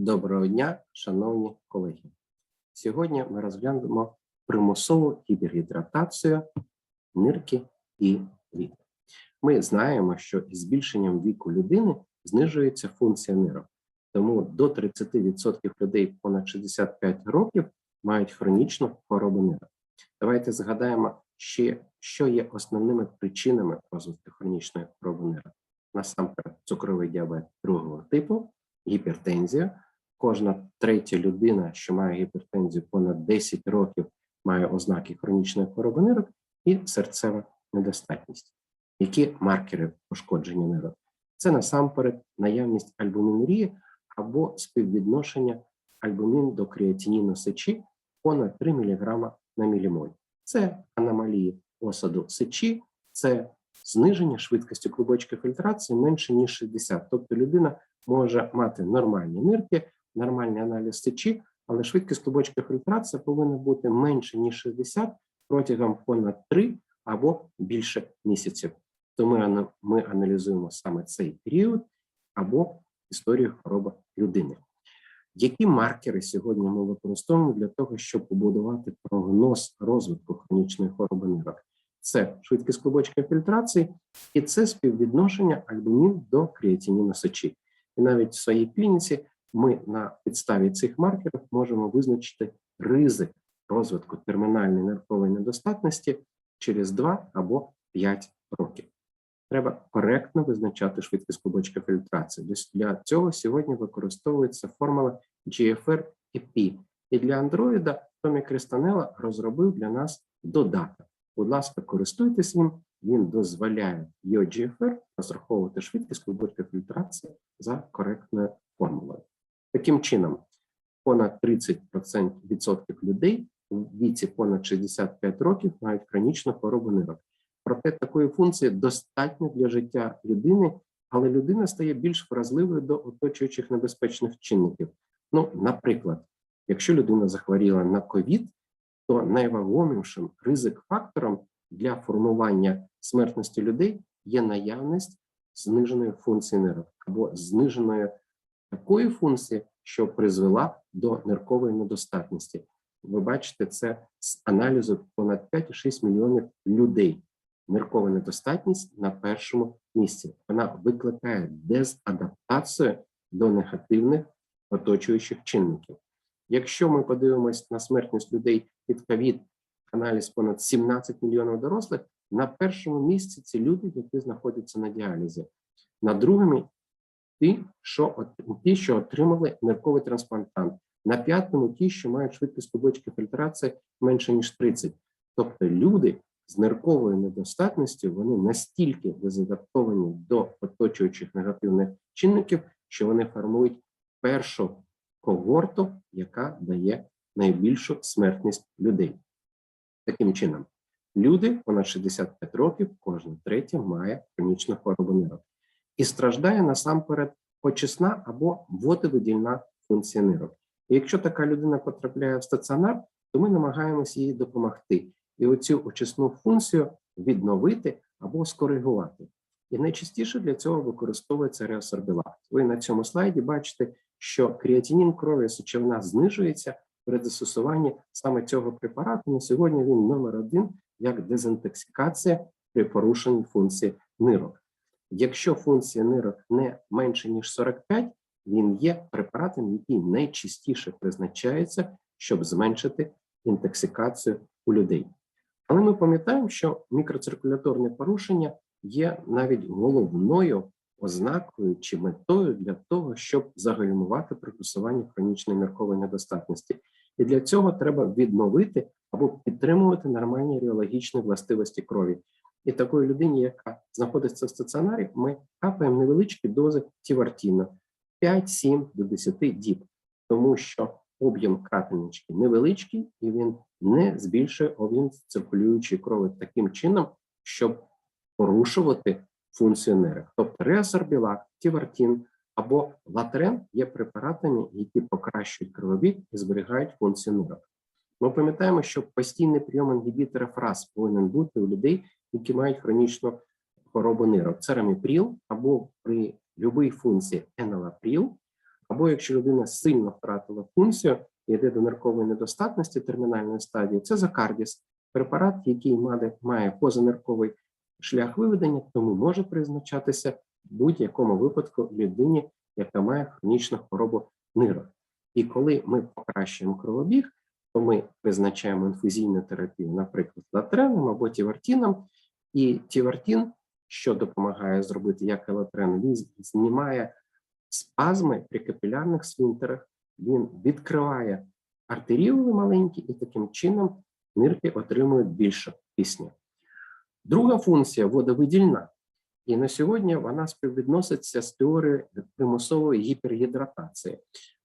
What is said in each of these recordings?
Доброго дня, шановні колеги. Сьогодні ми розглянемо примусову гіпергідратацію нирки і літ. Ми знаємо, що із збільшенням віку людини знижується функція нирок. Тому до 30% людей понад 65 років мають хронічну хворобу нирок. Давайте згадаємо що є основними причинами розвитку хронічної хвороби нирок. Насамперед, цукровий діабет другого типу, гіпертензія. Кожна третя людина, що має гіпертензію понад 10 років, має ознаки хронічної хвороби нирок і серцева недостатність. Які маркери пошкодження нирок? Це насамперед наявність альбумінурії або співвідношення альбумін до креатиніну сечі понад 3 мг на мілімоль. Це аномалії осаду сечі, це зниження швидкості клубочки фільтрації менше ніж 60. Тобто людина може мати нормальні нирки, нормальний аналіз сечі, але швидкість клубочка фільтрації повинна бути менше ніж 60 протягом понад 3 або більше місяців. Тому ми аналізуємо саме цей період або історію хвороби людини. Які маркери сьогодні ми використовуємо для того, щоб побудувати прогноз розвитку хронічної хвороби нирок? Це швидкість клубочка фільтрації і це співвідношення альбумін до креатиніну сечі. І навіть в своїй клініці ми на підставі цих маркерів можемо визначити ризик розвитку термінальної ниркової недостатності через 2 або 5 років. Треба коректно визначати швидкість клубочка фільтрації. Для цього сьогодні використовується формула GFR EP. І для Андроїда Томі Кристанела розробив для нас додаток. Будь ласка, користуйтесь ним, він дозволяє GFR розраховувати швидкість клубочка фільтрації за коректною формулою. Таким чином, понад 30% відсотків людей у віці понад 65 років мають хронічну хворобу нирок. Проте такої функції достатньо для життя людини, але людина стає більш вразливою до оточуючих небезпечних чинників. Ну, наприклад, якщо людина захворіла на ковід, то найвагомішим ризик фактором для формування смертності людей є наявність зниженої функції нирок або зниженої такої функції, що призвела до ниркової недостатності. Ви бачите це з аналізу понад 5,6 мільйонів людей. Ниркова недостатність на першому місці. Вона викликає дезадаптацію до негативних оточуючих чинників. Якщо ми подивимось на смертність людей від ковід, аналіз понад 17 мільйонів дорослих, на першому місці це люди, які знаходяться на діалізі. На другому ті, що ті, що отримали нирковий трансплантант. На п'ятому ті, що мають швидкість клубочки фільтрації менше ніж 30. Тобто люди з нирковою недостатністю вони настільки дезадаптовані до оточуючих негативних чинників, що вони формують першу когорту, яка дає найбільшу смертність людей. Таким чином, люди понад 65 років, кожна третя має хронічну хворобу нирок і страждає насамперед очисна або водовидільна функція нирок. І якщо така людина потрапляє в стаціонар, то ми намагаємося їй допомогти і оцю очисну функцію відновити або скоригувати. І найчастіше для цього використовується реосорбілат. Ви на цьому слайді бачите, що креатинін крові сечовина знижується при застосуванні саме цього препарату. На сьогодні він номер один як дезінтоксикація при порушенні функції нирок. Якщо функція нирок не менше ніж 45, він є препаратом, який найчастіше призначається, щоб зменшити інтоксикацію у людей. Але ми пам'ятаємо, що мікроциркуляторне порушення є навіть головною ознакою чи метою для того, щоб загальмувати приписування хронічної ниркової недостатності. І для цього треба відновити або підтримувати нормальні реологічні властивості крові. І такої людині, яка знаходиться в стаціонарі, ми капаємо невеличкі дози тівартіна 5-7 до 10 діб, тому що об'єм крапельнички невеличкий і він не збільшує об'єм циркулюючої крові таким чином, щоб порушувати функцію нирок. Тобто реасорбілак, тівартін або латрен є препаратами, які покращують крововік і зберігають функцію нирок. Ми пам'ятаємо, що постійний прийом інгібітора фраз повинен бути у людей, які мають хронічну хворобу нирок. Це раміпріл або при будь-якій функції енолапріл, або якщо людина сильно втратила функцію йде до ниркової недостатності термінальної стадії, це закардіс, препарат, який має, позанирковий шлях виведення, тому може призначатися в будь-якому випадку людині, яка має хронічну хворобу нирок. І коли ми покращуємо кровобіг, то ми призначаємо інфузійну терапію, наприклад, латреном або тівартіном, і тівертін, що допомагає зробити як елотрен, він знімає спазми при капілярних свінтерах. він відкриває артеріоли маленькі, і таким чином нирки отримують більше кисню. Друга функція водовидільна, і на сьогодні вона співвідноситься з теорією примусової гіпергідратації.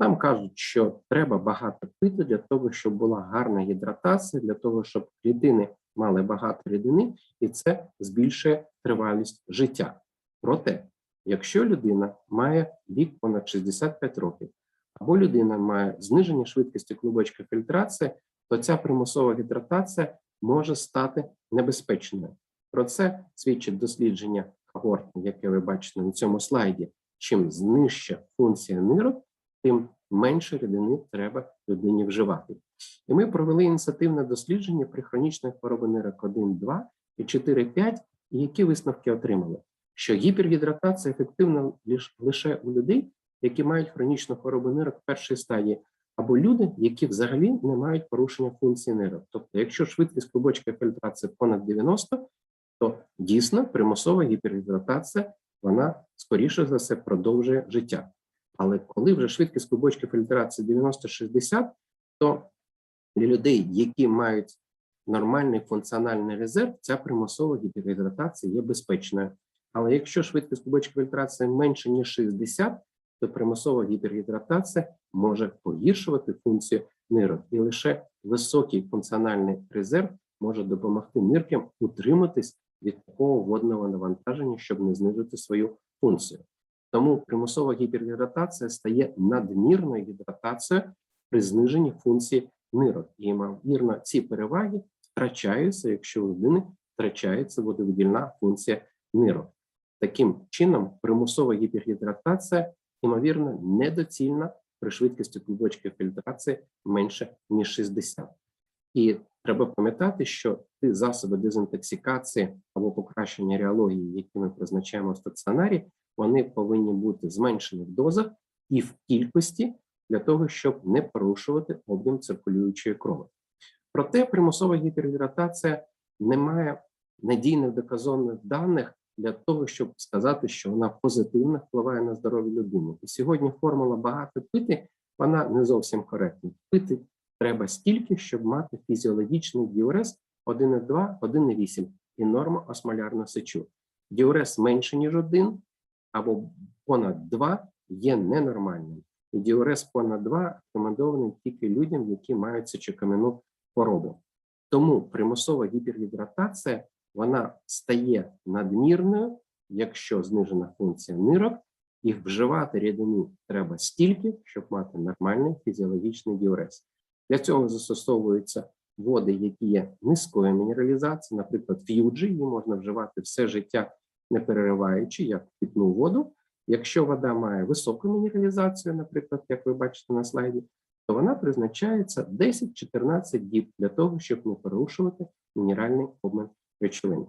Нам кажуть, що треба багато пити для того, щоб була гарна гідратація, для того, щоб клітини мали багато рідини, і це збільшує тривалість життя. Проте, якщо людина має вік понад 65 років, або людина має зниження швидкості клубочка фільтрації, то ця примусова гідратація може стати небезпечною. Про це свідчить дослідження когорти, яке ви бачите на цьому слайді. Чим нижча функція нирок, тим менше рідини треба людині вживати. І ми провели ініціативне дослідження при хронічних хворобі нирок 1, 2 і 4, 5, і які висновки отримали? Що гіпергідратація ефективна лише у людей, які мають хронічну хворобу нирок першої стадії, або люди, які взагалі не мають порушення функції нирок. Тобто, якщо швидкість клубочка фільтрації понад 90, то дійсно примусова гіпергідратація, вона скоріше за все продовжує життя. Але коли вже швидкість клубочка фільтрації 90-60, то для людей, які мають нормальний функціональний резерв, ця примусова гіпергідратація є безпечною. Але якщо швидкість клубочка фільтрації менше ніж 60, то примусова гіпергідратація може погіршувати функцію нирок, і лише високий функціональний резерв може допомогти ниркам утриматись від такого водного навантаження, щоб не знизити свою функцію. Тому примусова гіпергідратація стає надмірною гідратацією при зниженні функції нирок. І, ймовірно, ці переваги втрачаються, якщо у людини втрачається водовидільна функція нирок. Таким чином, примусова гіпергідратація, ймовірно, недоцільна при швидкості клубочки фільтрації менше ніж 60. І треба пам'ятати, що ті засоби дезінтоксикації або покращення реології, які ми призначаємо в стаціонарі, вони повинні бути зменшені в дозах і в кількості для того, щоб не порушувати об'єм циркулюючої крові. Проте примусова гіпергідратація не має надійних доказових даних для того, щоб сказати, що вона позитивно впливає на здоров'я людини. І сьогодні формула багато пити, вона не зовсім коректна. Пити треба стільки, щоб мати фізіологічний діурез 1,2, 1,8 і норма осмолярного сечу. Діурез менше, ніж 1 або понад 2 є ненормальним. І діурез понад 2 рекомендований тільки людям, які мають сечокам'яну хворобу. Тому примусова гіпергідратація вона стає надмірною, якщо знижена функція нирок, і вживати рідини треба стільки, щоб мати нормальний фізіологічний діурез. Для цього застосовуються води, які є низької мінералізації, наприклад, ф'юджі, її можна вживати все життя, не перериваючи, як питну воду. Якщо вода має високу мінералізацію, наприклад, як ви бачите на слайді, то вона призначається 10-14 діб для того, щоб не порушувати мінеральний обмін речовин.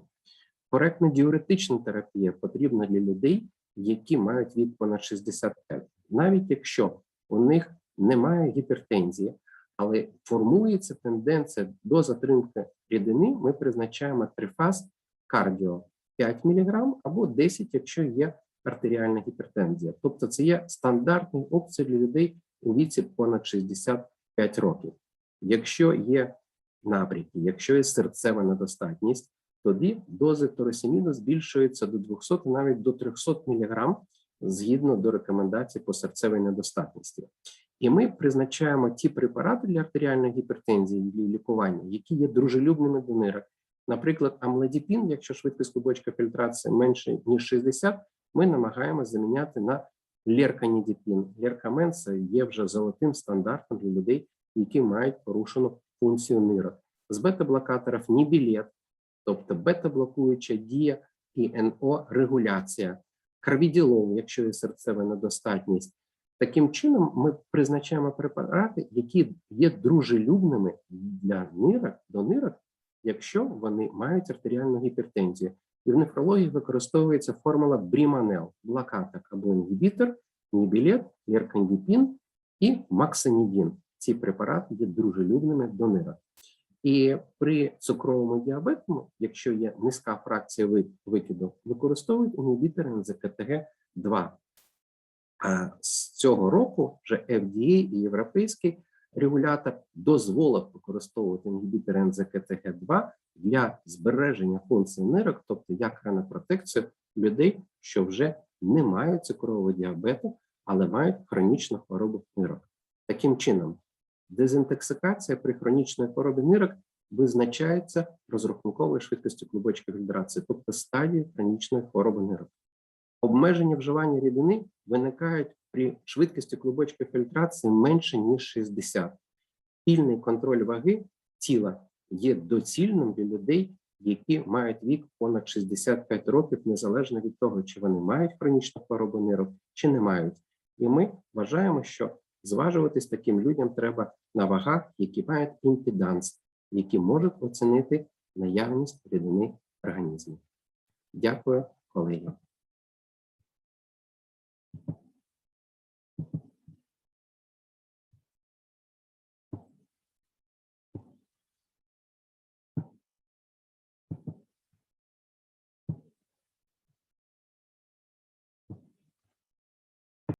Коректна діуретична терапія потрібна для людей, які мають вік понад 65, навіть якщо у них немає гіпертензії, але формується тенденція до затримки рідини, ми призначаємо трифаз кардіо 5 мг або 10, якщо є артеріальна гіпертензія. Тобто це є стандартні опції для людей у віці понад 65 років. Якщо є набряки, якщо є серцева недостатність, тоді дози торосіміду збільшуються до 200, навіть до 300 мг згідно до рекомендацій по серцевій недостатності. І ми призначаємо ті препарати для артеріальної гіпертензії для лікування, які є дружелюбними до нирок. Наприклад, амлодіпін, якщо швидкість клубочка фільтрації менше ніж 60, ми намагаємося заміняти на лерканідіпін. Леркамен є вже золотим стандартом для людей, які мають порушену функцію нирок. З бета-блокаторів нібілет, тобто бета-блокуюча дія і НО регуляція, карвіділол, якщо є серцева недостатність, Таким чином, ми призначаємо препарати, які є дружелюбними для нирок, до нирок, якщо вони мають артеріальну гіпертензію. І в нефрології використовується формула Бріманел, блокатор або інгібітор, нібілет, леркандіпін і максанідін. Ці препарати є дружелюбними до нирок. І при цукровому діабету, якщо є низька фракція викиду, використовують інгібітори НЗКТГ-2. А з цього року вже FDA і європейський регулятор дозволив використовувати інгібітори НЗКТГ-2 для збереження функції нирок, тобто як хронопротекцію людей, що вже не мають цукрового діабету, але мають хронічну хворобу нирок. Таким чином, дезінтоксикація при хронічній хворобі нирок визначається розрахунковою швидкістю клубочка фільтрації, тобто стадії хронічної хвороби нирок. Обмеження вживання рідини виникають при швидкості клубочка фільтрації менше ніж 60. Пільний контроль ваги тіла є доцільним для людей, які мають вік понад 65 років, незалежно від того, чи вони мають хронічну хворобу нирок, чи не мають. І ми вважаємо, що зважуватись таким людям треба на вагах, які мають імпеданс, які можуть оцінити наявність рідини в організмі. Дякую, колеги.